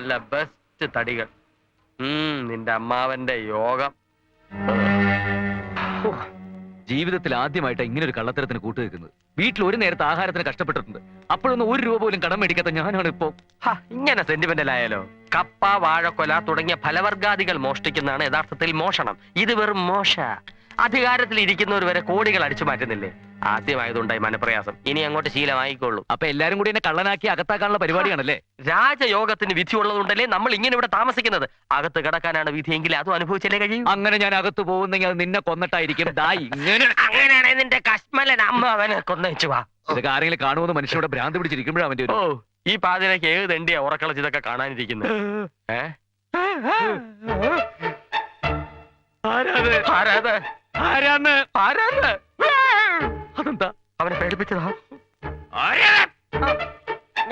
നല്ല ബെസ്റ്റ് തടികൾ. നിന്റെ അമ്മാവന്റെ യോഗം. ജീവിതത്തിൽ ആദ്യമായിട്ട് ഇങ്ങനെ ഒരു കള്ളത്തരത്തിന് കൂട്ടുവെക്കുന്നത് വീട്ടിൽ ഒരു നേരത്തെ ആഹാരത്തിന് കഷ്ടപ്പെട്ടിട്ടുണ്ട്. അപ്പോഴൊന്നും ഒരു രൂപ പോലും കടം മേടിക്കാത്ത ഞാനാണ് ഇപ്പോ. ഇങ്ങനെ സെന്റിമെന്റൽ ആയാലോ? കപ്പ വാഴക്കൊല തുടങ്ങിയ ഫലവർഗാദികൾ മോഷ്ടിക്കുന്നതാണ് യഥാർത്ഥത്തിൽ മോഷണം. ഇത് വെറും മോശ. അധികാരത്തിൽ ഇരിക്കുന്നവർ വരെ കോടികൾ അടിച്ചു മാറ്റുന്നില്ലേ? ആദ്യമായതുണ്ടായി മനപ്രയാസം. ഇനി അങ്ങോട്ട് ശീലമായിക്കോളൂ. അപ്പൊ എല്ലാരും കൂടി എന്നെ കള്ളനാക്കി അകത്താക്കാനുള്ള പരിപാടിയാണല്ലേ? രാജയോഗത്തിന് വിധി ഉള്ളതുകൊണ്ടല്ലേ നമ്മൾ ഇങ്ങനെ ഇവിടെ താമസിക്കുന്നത്. അകത്ത് കിടക്കാനാണ് വിധിയെങ്കിൽ അതും അനുഭവിച്ചല്ലേ കഴിയും? അങ്ങനെ ഞാൻ അകത്ത് പോകുന്നെങ്കിൽ അത് നിന്നെ കൊന്നിട്ടായിരിക്കും. ദാ ഇങ്ങനെ. അങ്ങനെയാണെങ്കിൽ നിന്റെ കശ്മലൻ അമ്മ അവനെ കൊന്നേച്ചു വാ. ഇതൊക്കെ ആരെങ്കിലും കാണുമെന്ന് മനുഷ്യനോട് ഭ്രാന്ത് പിടിച്ചിരിക്കുമ്പോഴാണ് അവന്റെ ഓ ഈ പാതിരക്ക് ഏത് തണ്ടിയ ഉറക്കളച്ച് ഇതൊക്കെ കാണാനിരിക്കുന്നത് ഏ? ആരാത് ആരാത് ആരാന്ന്? ആരാന്ന്? അതെന്താ? അവനെ പേടിപ്പിച്ചതാ?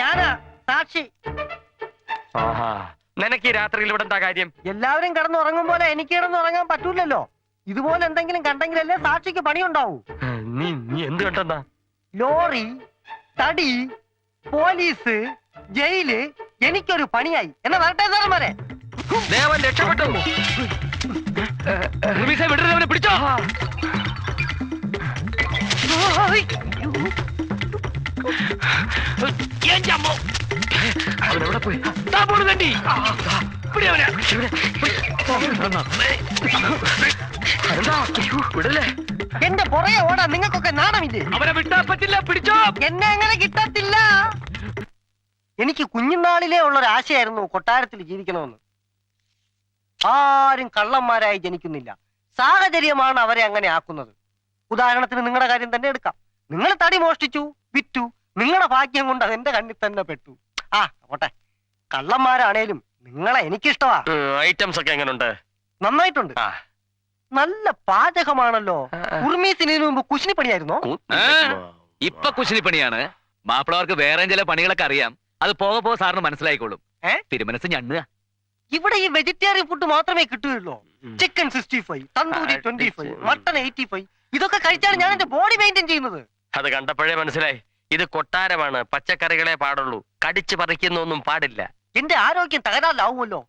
ഞാനാ സാക്ഷി. ആഹാ നിനക്ക് ഈ രാത്രിയിൽ ഇവിടെ എന്താ കാര്യം? എല്ലാവരും കിടന്നുറങ്ങും പോലെ എനിക്ക് കിടന്നുറങ്ങാൻ പറ്റൂലല്ലോ. ഇതുപോലെ എന്തെങ്കിലും കണ്ടെങ്കിലല്ലേ സാക്ഷിക്ക് പണിയുണ്ടാവൂ. നീ നീ എന്ത് കണ്ടെന്നാ? ലോറി തടി പോലീസ് ജയിൽ എനിക്കൊരു പണിയായി. എന്നാ വരട്ടെ സാറന്മാരെ. ദേവൻ രക്ഷപ്പെട്ടു. വിടരുത് അവനെ പിടിച്ചോ. അവൻ എവിടെ പോയി? താ പോണു തണ്ടി. അവനെ. വിടല്ലേ? എന്റെ പുറകെ ഓടാ നിങ്ങൾക്കൊക്കെ നാണമില്ലേ? അവനെ വിട്ടാ പറ്റില്ല പിടിച്ചോ. എന്നെ അങ്ങനെ കിട്ടത്തില്ല. എനിക്ക് കുഞ്ഞുനാളിലേ ഉള്ള ഒരു ആശയായിരുന്നു കൊട്ടാരത്തിൽ ജീവിക്കണമെന്ന്. ആരും കള്ളന്മാരായി ജനിക്കുന്നില്ല. സാഹചര്യമാണ് അവരെ അങ്ങനെ ആക്കുന്നത്. ഉദാഹരണത്തിന് നിങ്ങളുടെ കാര്യം തന്നെ എടുക്കാം. നിങ്ങൾ തടി മോഷ്ടിച്ചു വിറ്റു. നിങ്ങളുടെ ഭാഗ്യം കൊണ്ട് അതെന്റെ കണ്ണിൽ തന്നെ പെട്ടു. ആ പോട്ടെ. കള്ളന്മാരാണേലും നിങ്ങളെ എനിക്കിഷ്ടമാ. ഐറ്റംസ് ഒക്കെ നന്നായിട്ടുണ്ട്. ആ. നല്ല പാചകമാണല്ലോ. ഉർമീസിന് ഇതിനു മുമ്പ് കുശിനി പണിയായിരുന്നോ ഇപ്പൊ കുശിനി പണിയാണ് മാപ്പിളവർക്ക് വേറെ ചില പണികളൊക്കെ അറിയാം. അത് പോകെ പോകെ സാറിന് മനസ്സിലായിക്കോളും. തിരുമനസ് ഞണ്ണുക. ഇവിടെ ഈ വെജിറ്റേറിയൻ ഫുഡ് മാത്രമേ കിട്ടുകയുള്ളൂ. Chicken sixty five tandoori twenty five mutton eighty five ഇതൊക്കെ കഴിച്ചാണ് ഞാൻ എന്റെ ബോഡി മെയിന്റെയിൻ ചെയ്യുന്നത്. അത് കണ്ടപ്പോഴേ മനസ്സിലായി. ഇത് കൊട്ടാരമാണ്. പച്ചക്കറികളെ പാടുള്ളൂ. കടിച്ചു പറിക്കുന്നൊന്നും പാടില്ല. എന്റെ ആരോഗ്യം തകരാറിലാവുമല്ലോ.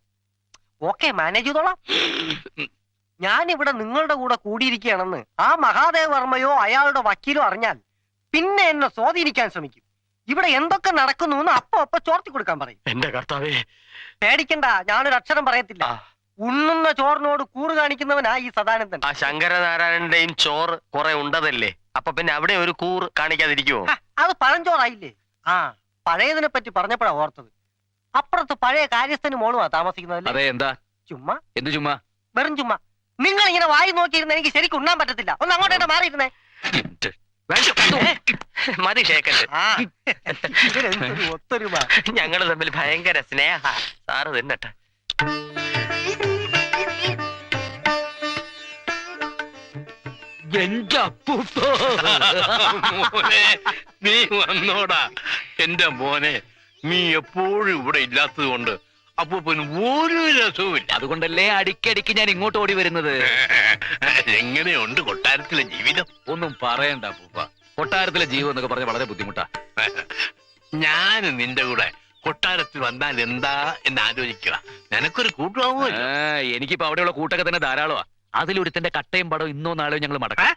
ഓക്കെ മാനേജ് ചെയ്തോളാം. ഞാൻ ഇവിടെ നിങ്ങളുടെ കൂടെ കൂടിയിരിക്കുകയാണെന്ന് ആ മഹാദേവ വർമ്മയോ അയാളുടെ വക്കീലോ അറിഞ്ഞാൽ പിന്നെ എന്നെ സ്വാധീനിക്കാൻ ശ്രമിക്കും. ഇവിടെ എന്തൊക്കെ നടക്കുന്നു എന്ന് അപ്പൊ അപ്പൊ ചോർത്തി കൊടുക്കാൻ പറയും. എന്റെ കർത്താവേ. പേടിക്കണ്ട ഞാനൊരു അക്ഷരം പറയത്തില്ല. ഉണ്ണുന്ന ചോറിനോട് കൂറ് കാണിക്കുന്നവനാ ഈ സദാനന്ദൻ. ആ ശങ്കരനാരായണന്റെയും ചോറ് കുറെ ഉണ്ടതല്ലേ? അപ്പൊ പിന്നെ അവിടെ ഒരു കൂറ് കാണിക്കാതിരിക്കുവോ? അത് പഴഞ്ചോറായില്ലേ? ആ പഴയതിനെ പറ്റി പറഞ്ഞപ്പോഴാ ഓർത്തത്. അപ്പുറത്ത് പഴയ കാര്യസ്ഥന് മോളുമാ താമസിക്കുന്നത് അതെ എന്താ? ചുമ്മാ. എന്ത് ചുമ്മാ? വെറും ചുമ്മാ. നിങ്ങൾ ഇങ്ങനെ വായി നോക്കിയിരുന്ന എനിക്ക് ശരിക്കും ഉണ്ണാൻ പറ്റത്തില്ല. ഒന്ന് അങ്ങോട്ടേ മാറിയിരുന്നേ. മതി ഒത്തൊരുമ. ഞങ്ങൾ തമ്മിൽ ഭയങ്കര സ്നേഹ. സാറ് തിന്നട്ടെ. എന്റെ അപ്പൂപ്പ. മോനെ നീ വന്നോടാ. എന്റെ മോനെ നീ എപ്പോഴും ഇവിടെ ഇല്ലാത്തത് കൊണ്ട് അപ്പൂപ്പന് ഒരു രസവുമില്ല. അതുകൊണ്ടല്ലേ അടിക്കടിക്ക് ഞാൻ ഇങ്ങോട്ട് ഓടി വരുന്നത്? എങ്ങനെയുണ്ട് കൊട്ടാരത്തിലെ ജീവിതം? ഒന്നും പറയണ്ട അപ്പൂപ്പ. കൊട്ടാരത്തിലെ ജീവിതം എന്നൊക്കെ പറഞ്ഞ വളരെ ബുദ്ധിമുട്ടാ. ഞാൻ നിന്റെ കൂടെ കൊട്ടാരത്തിൽ വന്നാൽ എന്താ എന്ന് ആലോചിക്കുക. നിനക്കൊരു കൂട്ടുവാങ്ങുമോ ആ, എനിക്കിപ്പോ അവിടെയുള്ള കൂട്ടൊക്കെ തന്നെ ധാരാളമാ. അതിലൊരുത്തന്റെ കട്ടയും പടവും ഇന്നോ നാളെയോ ഞങ്ങൾ മടക്കാം.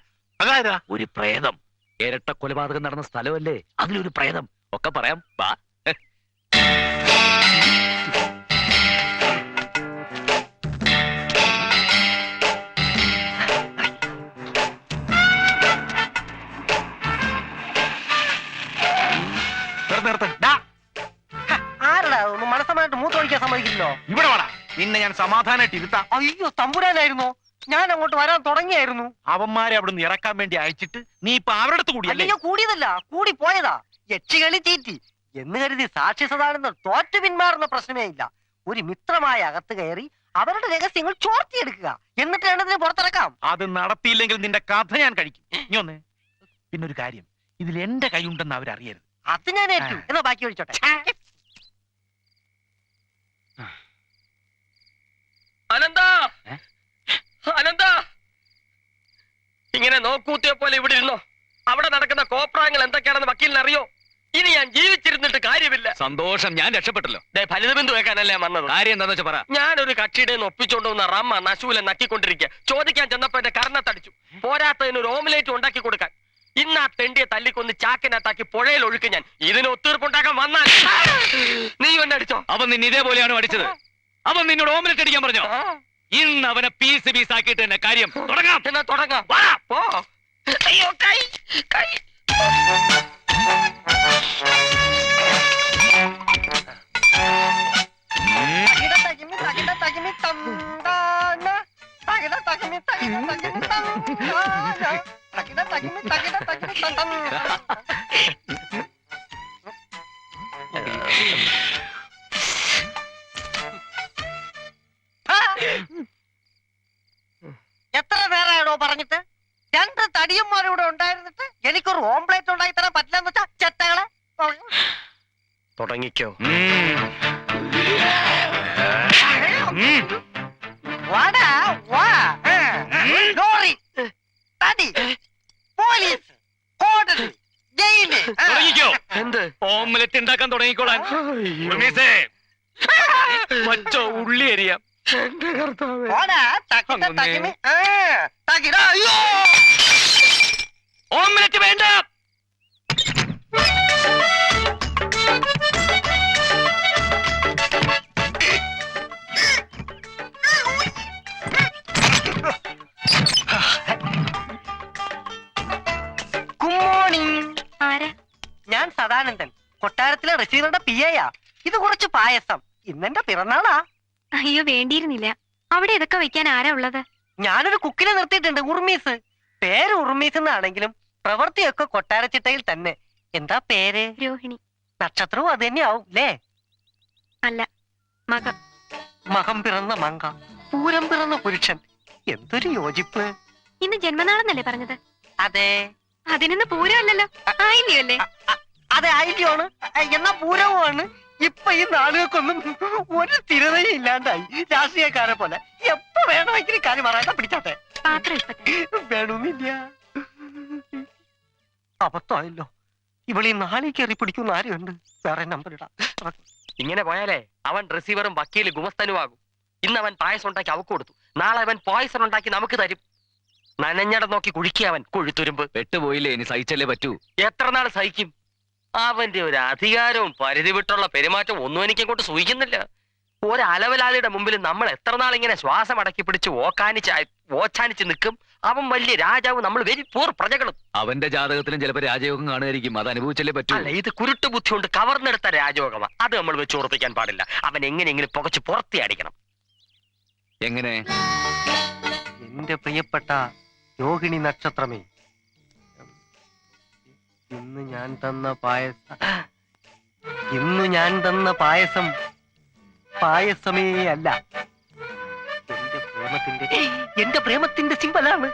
ഒരു പ്രേതം. ഇരട്ട കൊലപാതകം നടന്ന സ്ഥലമല്ലേ? അതിലൊരു പ്രേതം. ഒക്കെ പറയാം. വാ. ഒന്ന് മൂത്ത് മൂത്തൊഴിക്കാൻ സമ്മതിക്കില്ലോ ഇവിടെ വാടാ. നിന്നെ ഞാൻ സമാധാനമായിട്ട് ഇരുത്താം. അയ്യോ തമ്പുരാനായിരുന്നു. ഞാൻ അങ്ങോട്ട് വരാൻ തുടങ്ങിയായിരുന്നു. അവന്മാരെ അവിടെ നിന്ന് ഇറക്കാൻ വേണ്ടി അയച്ചിട്ട് നീ ഇപ്പൊ അവരുടെ അടുത്ത് കൂടിയല്ലേ? അയ്യോ കൂടിയതല്ല. കൂടി പോയതാ. യക്ഷികളി തീറ്റി. എന്ന് കരുതി സാക്ഷി സദാനന്ദ തോറ്റു പിന്മാറുന്ന പ്രശ്നമേ ഇല്ല. ഒരു മിത്രമായ അകത്ത് കയറി അവരുടെ രഹസ്യങ്ങൾ ചോർത്തിയെടുക്കുക. എന്നിട്ട് എണ്ണത്തിന് പുറത്തിറക്കാം. അത് നടത്തിയില്ലെങ്കിൽ നിന്റെ കഥ ഞാൻ കഴിക്കും. നീ ഒന്ന്. പിന്നെ ഒരു കാര്യം. ഇതിൽ എന്റെ കൈയുണ്ടെന്ന് അവരറിയരുത്. അത് ഞാൻ ഏറ്റു. എന്നാ ബാക്കി ഒഴിച്ചോട്ടെ. ഇങ്ങനെ നോക്കൂത്തിയെ പോലെ ഇവിടെ ഇരുന്നോ? അവിടെ നടക്കുന്ന കോപ്രാങ്ങൾ എന്തൊക്കെയാണെന്ന് വക്കീലിന് അറിയോ ഇനി ഞാൻ ജീവിച്ചിരുന്നിട്ട് കാര്യമില്ല. സന്തോഷം ഞാൻ രക്ഷപ്പെട്ടല്ലോ. ഫലിതബിന്ദു വെക്കാനല്ലേ വന്നത്? കാര്യം എന്താന്ന് വെച്ചാൽ പറ. ഞാനൊരു കക്ഷിയുടെ ഒപ്പിച്ചോണ്ട് വന്ന റമ്മ നശൂല നക്കിക്കൊണ്ടിരിക്കുക ചോദിക്കാൻ ചെന്നപ്പോ എന്റെ കർണത്തടിച്ചു. പോരാത്തതിന് ഒരു ഓംലേറ്റ് ഉണ്ടാക്കി കൊടുക്കാൻ. ഇന്ന് ആ തെണ്ടിയെ തല്ലിക്കൊന്ന് ചാക്കിനകത്താക്കി പുഴയിൽ ഒഴുക്ക് ഞാൻ. ഇതിന് ഒത്തീർപ്പുണ്ടാക്കാൻ വന്നാൽ. നീ ഒന്നടിച്ചോ അവൻ നിന്നെ ഇതേപോലെയാണ് അടിച്ചത്. അവൻ നിന്നോട് ഓംലെറ്റ് അടിക്കാൻ പറഞ്ഞോ? ഇന്ന് അവനെ പീസ് പീസ് ആക്കിയിട്ട് തന്നെ കാര്യം തുടങ്ങാം. എന്നാ തുടങ്ങാം? വാ, പോ. അയ്യോ കൈ കൈ. തകിട പറഞ്ഞിട്ട് രണ്ട് തടിയന്മാരിവിടെ ഉണ്ടായിരുന്നിട്ട് എനിക്കൊരു ഓംപ്ലേറ്റ് ഉണ്ടാക്കി തരാൻ പറ്റില്ലെന്ന് വെച്ചാ ചെത്തകളെ തുടങ്ങിക്കോ. വാടാ വാ ലോറി തടി പോലീസ് കോടതി ജയിൽ. ആ. തുടങ്ങിക്കോ. എന്ത്? ഓംലെറ്റ് ഉണ്ടാക്കാൻ തുടങ്ങിക്കോളാൻ. മച്ചോ ഉള്ളി അരിയാം. എന്റെ കർത്താവേ. വാടാ ആ അയ്യോ! ഓംലെറ്റ് വേണ്ട. ഗുഡ് മോർണിംഗ് ആരാ? ഞാൻ സദാനന്ദൻ. കൊട്ടാരത്തിലെ റസീവറുടെ പി ഐയാ ഇത് കുറച്ച് പായസം. ഇന്നെന്റെ പിറന്നാളാ? അയ്യോ വേണ്ടിയിരുന്നില്ല. അവിടെ ഇതൊക്കെ വെക്കാൻ ആരാ ഉള്ളത്? ഞാനൊരു കുക്കിനെ നിർത്തിയിട്ടുണ്ട് ഉർമീസ്. പേര് ഉർമീസ് എന്നാണെങ്കിലും പ്രവൃത്തിയൊക്കെ കൊട്ടാരച്ചിട്ടയിൽ തന്നെ. എന്താ പേര്? രോഹിണി. നക്ഷത്രവും അത് തന്നെയാവും അല്ലേ അല്ല മകം. മകം പിറന്ന മങ്ക പൂരം പിറന്ന പുരുഷൻ. എന്തൊരു യോജിപ്പ്. ഇന്ന് ജന്മനാളെന്നല്ലേ പറഞ്ഞത്? അതെ. അതിനൊന്ന് പൂരമല്ലല്ലോ. അല്ലല്ലോ അല്ലേ അതെ ആയില്ലാണ് എന്നാ പൂരവുമാണ്? ഇപ്പൊ ഈ നാടുകൾക്കൊന്നും ഒരു സ്ഥിരതയും ഇല്ലാണ്ടായി. രാഷ്ട്രീയക്കാരെ പോലെ. എപ്പോ വേണമെങ്കിലും കാര്യം പറയാതെ പിടിച്ചാട്ടെ. വേണമെന്നില്ല അബദ്ധമായല്ലോ. ഇവളീ നാളെ കയറി പിടിക്കുന്ന ആരുണ്ട്? വേറെ നമ്പർ ഇടാം. ഇങ്ങനെ പോയാലേ അവൻ റിസീവറും വക്കീൽ ഗുമസ്തനുമാകും ഇന്ന് അവൻ പായസം ഉണ്ടാക്കി അവക്ക് കൊടുത്തു. നാളെ അവൻ പോയസൺ ഉണ്ടാക്കി നമുക്ക് തരും. നനഞ്ഞട നോക്കി കുഴിക്കുക അവൻ കൊഴുത്തുരുമ്പ്. പെട്ടുപോയില്ലേ? ഇനി സഹിച്ചല്ലേ പറ്റൂ. എത്ര നാൾ സഹിക്കും? അവന്റെ ഒരു അധികാരവും പരിധി വിട്ടുള്ള പെരുമാറ്റവും ഒന്നും എനിക്ക് അങ്ങോട്ട് സൂചിക്കുന്നില്ല. ഒരു അലവലാതിയുടെ മുമ്പിൽ നമ്മൾ എത്ര നാൾ ഇങ്ങനെ ശ്വാസം അടക്കി പിടിച്ച് ഓക്കാനിച്ച് ഓച്ചാനിച്ച് നിൽക്കും? അവൻ വലിയ രാജാവ് നമ്മൾ വെരി പൂർ പ്രജകളും. അവന്റെ ജാതകത്തിലും ചിലപ്പോൾ രാജയോഗം കാണുമായിരിക്കും. അത് അനുഭവിച്ചല്ലേ പറ്റും? അല്ല ഇത് കുരുട്ട് ബുദ്ധി കൊണ്ട് കവർന്നെടുത്ത രാജയോഗമാണ് അത് നമ്മൾ വെച്ച് ഉറപ്പിക്കാൻ പാടില്ല. അവൻ എങ്ങനെയെങ്കിലും പുകച്ച് പുറത്തി അടിക്കണം. എങ്ങനെ? എന്റെ പ്രിയപ്പെട്ട യോഗിണി നക്ഷത്രമേ ഇന്ന് ഞാൻ തന്ന പായസം. ഇന്ന് ഞാൻ തന്ന പായസം പായസമേ അല്ല. എന്റെ പ്രേമത്തിന്റെ എന്റെ പ്രേമത്തിന്റെ സിമ്പലാണ്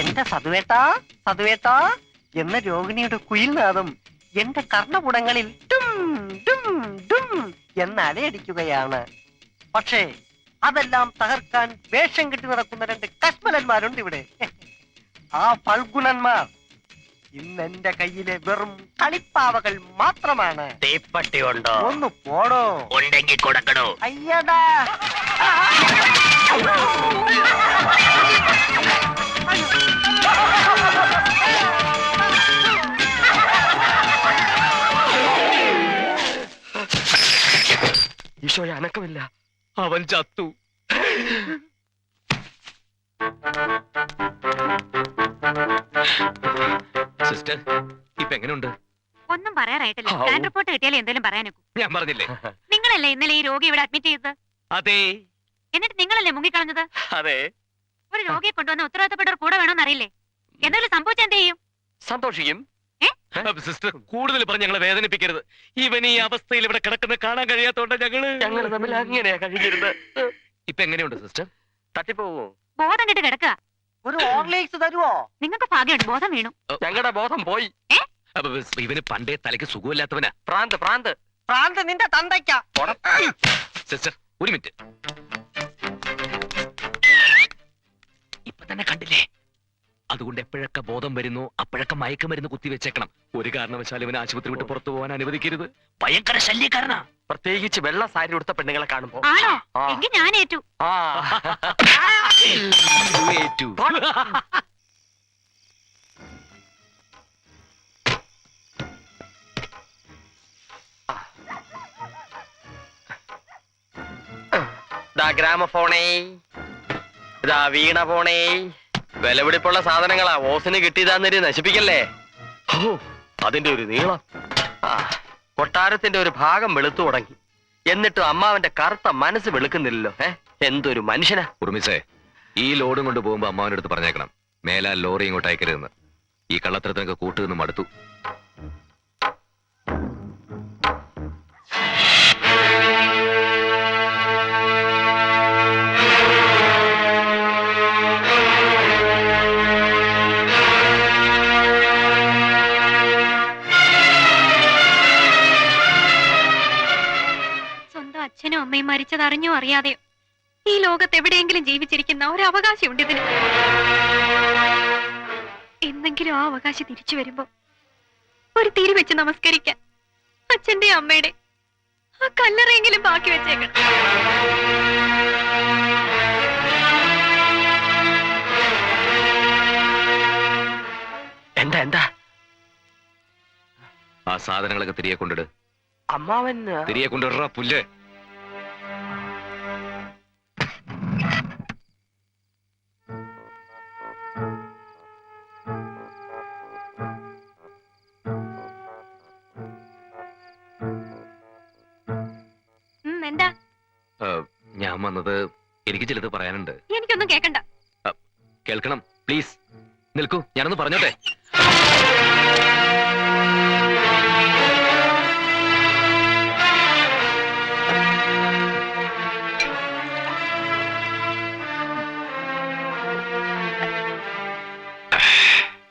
എന്റെ സതുവേട്ടാ? സതുവേട്ടാ? എന്ന രോഹിണിയുടെ കുയിൽനാദം എന്റെ കർണപുടങ്ങളിൽ ഡും ഡും ഡും എന്ന് അലയടിക്കുകയാണ്. പക്ഷേ അതെല്ലാം തകർക്കാൻ വേഷം കെട്ടി നടക്കുന്ന രണ്ട് കശ്മലന്മാരുണ്ട് ഇവിടെ. ആ ഫൽഗുണന്മാർ ഇന്ന് എന്റെ കയ്യിലെ വെറും കളിപ്പാവകൾ മാത്രമാണ്. തീപ്പട്ടി ഉണ്ടോ? ഒന്ന് പോടോ. ഉണ്ടെങ്കിൽ കൊടുക്കണോ? അയ്യടാ. ഈശോയെ അനക്കമില്ല. അവൻ ചത്തു. സിസ്റ്റർ ഇപ്പൊ എങ്ങനെയുണ്ട് ഒന്നും പറയാറായിട്ടില്ല. ഔ. സ്കാൻ റിപ്പോർട്ട് കിട്ടിയാലേ എന്തെങ്കിലും പറയാനൊക്കൂ. ഞാൻ പറഞ്ഞില്ലേ? നിങ്ങളല്ലേ ഇന്നലെ ഈ രോഗി ഇവിടെ അഡ്മിറ്റ് ചെയ്തത്? അതെ. എന്നിട്ട് നിങ്ങളല്ലേ മുങ്ങിക്കളഞ്ഞത്? അതെ. ഒരു രോഗിയെ കൊണ്ടുവന്ന ഉത്തരവാദിത്തപ്പെട്ടവർ കൂടെ വേണമെന്ന് അറിയില്ലേ എന്തെങ്കിലും സംഭവിച്ചാൽ എന്ത് ചെയ്യും? സന്തോഷിക്കും. സിസ്റ്റർ കൂടുതൽ പറഞ്ഞ് ഞങ്ങളെ വേദനിപ്പിക്കരുത്. ഇവൻ ഈ അവസ്ഥയിൽ ഇവിടെ കിടക്കുന്ന കാണാൻ കഴിയാത്തോണ്ട് ഞങ്ങൾ. ഞങ്ങൾ തമ്മിൽ അങ്ങനെയാ കഴിഞ്ഞിരുന്നത്. ഇപ്പൊ എങ്ങനെയുണ്ട് സിസ്റ്റർ? തട്ടിപ്പോവോ? ബോധം കെട്ട് കിടക്കുക. ഒരു ഓർലേക്സ് തരുവോ? നിങ്ങൾക്ക് ഭാഗ്യമുണ്ട് ബോധം വീണു. ഞങ്ങളുടെ ബോധം പോയി. അപ്പൊ ഇവന് പണ്ടേ തലയ്ക്ക് സുഖമില്ലാത്തവനാ. പ്രാന്ത് പ്രാന്ത്. പ്രാന്ത് നിന്റെ തന്തയ്ക്കാ. സിസ്റ്റർ ഒരു മിനിറ്റ്. ഇപ്പൊ തന്നെ കണ്ടില്ലേ? അതുകൊണ്ട് എപ്പോഴൊക്കെ ബോധം വരുന്നു അപ്പോഴൊക്കെ മയക്കുമരുന്ന് കുത്തി വെച്ചേക്കണം. ഒരു കാരണവശാലും ഇവനെ ആശുപത്രി വിട്ട് പുറത്തു പോകാൻ അനുവദിക്കരുത്. ഭയങ്കര ശല്യക്കാരനാ. പ്രത്യേകിച്ച് വെള്ള സാരി ഉടുത്ത പെണ്ണുങ്ങളെ കാണുമ്പോ. ആണോ? ആ. എങ്കിൽ ഞാൻ ഏറ്റു ആ. ഏറ്റു. ദാ ഗ്രാമഫോണേ. ഇതാ വീണ ഫോണേ. വിലപിടിപ്പുള്ള സാധനങ്ങളാ. ഓസിന് കിട്ടിയതാന്നേരി നശിപ്പിക്കല്ലേ? അതിന്റെ ഒരു നീളം. ആ, കൊട്ടാരത്തിന്റെ ഒരു ഭാഗം വെളുത്തു തുടങ്ങി. എന്നിട്ടും അമ്മാവന്റെ കറുത്ത മനസ്സ് വെളുക്കുന്നില്ലല്ലോ ഏ എന്തൊരു മനുഷ്യനാ. ഉറുമിസേ ഈ ലോഡും കൊണ്ട് പോകുമ്പോ അമ്മാവന്റെ അടുത്ത് പറഞ്ഞേക്കണം. മേലാൽ ലോറി ഇങ്ങോട്ട് അയക്കരുതെന്ന്. ഈ കള്ളത്തരത്തിനൊക്കെ കൂട്ടുനിന്ന് മടുത്തു. അച്ഛനും അമ്മയും മരിച്ചത് അറിഞ്ഞോ? അറിയാതെയോ? ഈ ലോകത്ത് എവിടെയെങ്കിലും ജീവിച്ചിരിക്കുന്ന ഒരു അവകാശമുണ്ട് ഇതിന്. എന്തെങ്കിലും ആ അവകാശം തിരിച്ചു വരുമ്പോ ഒരു തിരി വെച്ച് നമസ്കരിക്കാൻ അച്ഛന്റെ അമ്മയുടെ ആ കല്ലറയെങ്കിലും ബാക്കി വെച്ചേക്കണം. എന്താ എന്താ? ആ സാധനങ്ങളൊക്കെ തിരികെ കൊണ്ടിട്. അമ്മാവൻ തിരികെ കൊണ്ടിടറ പുല്ല്. എന്താ? ഞാൻ വന്നത് എനിക്ക് ചിലത് പറയാനുണ്ട്. എനിക്കൊന്നും കേക്കണ്ട. കേൾക്കണം പ്ലീസ്. നിൽക്കൂ ഞാനൊന്ന് പറഞ്ഞോട്ടെ?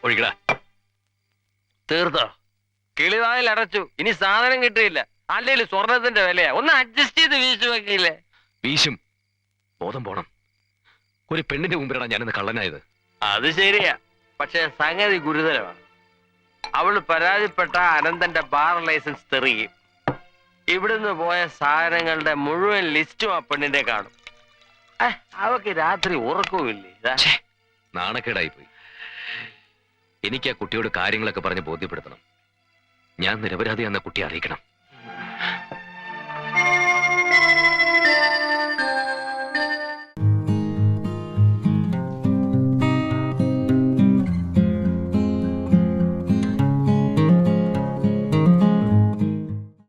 ഒഴിക്കടാ. തീർത്തോ. കിളിവായിൽ അടച്ചു. ഇനി സാധനം കിട്ടിയില്ല. അല്ലെങ്കിൽ സ്വർണത്തിന്റെ വിലയാ. ഒന്ന് അഡ്ജസ്റ്റ് ചെയ്ത് വീശു വെക്കില്ലേ വീശും. ബോധം പോണം. ഒരു പെണ്ണിന്റെ മുമ്പിലാണ് ഞാനിന്ന് കള്ളനായത്. അത് ശരിയാ. പക്ഷെ സംഗതി ഗുരുതരമാണ്. അവൾ പരാതിപ്പെട്ട അനന്തന്റെ ബാർ ലൈസൻസ് തെറിയും. ഇവിടുന്ന് പോയ സാധനങ്ങളുടെ മുഴുവൻ ലിസ്റ്റും ആ പെണ്ണിന്റെ കാണും. അവക്ക് രാത്രി ഉറക്കവുമില്ലേ. നാണക്കേടായി പോയി എനിക്ക് ആ കുട്ടിയോട് കാര്യങ്ങളൊക്കെ പറഞ്ഞ് ബോധ്യപ്പെടുത്തണം. ഞാൻ നിരപരാധിയാന്ന കുട്ടിയെ അറിയിക്കണം.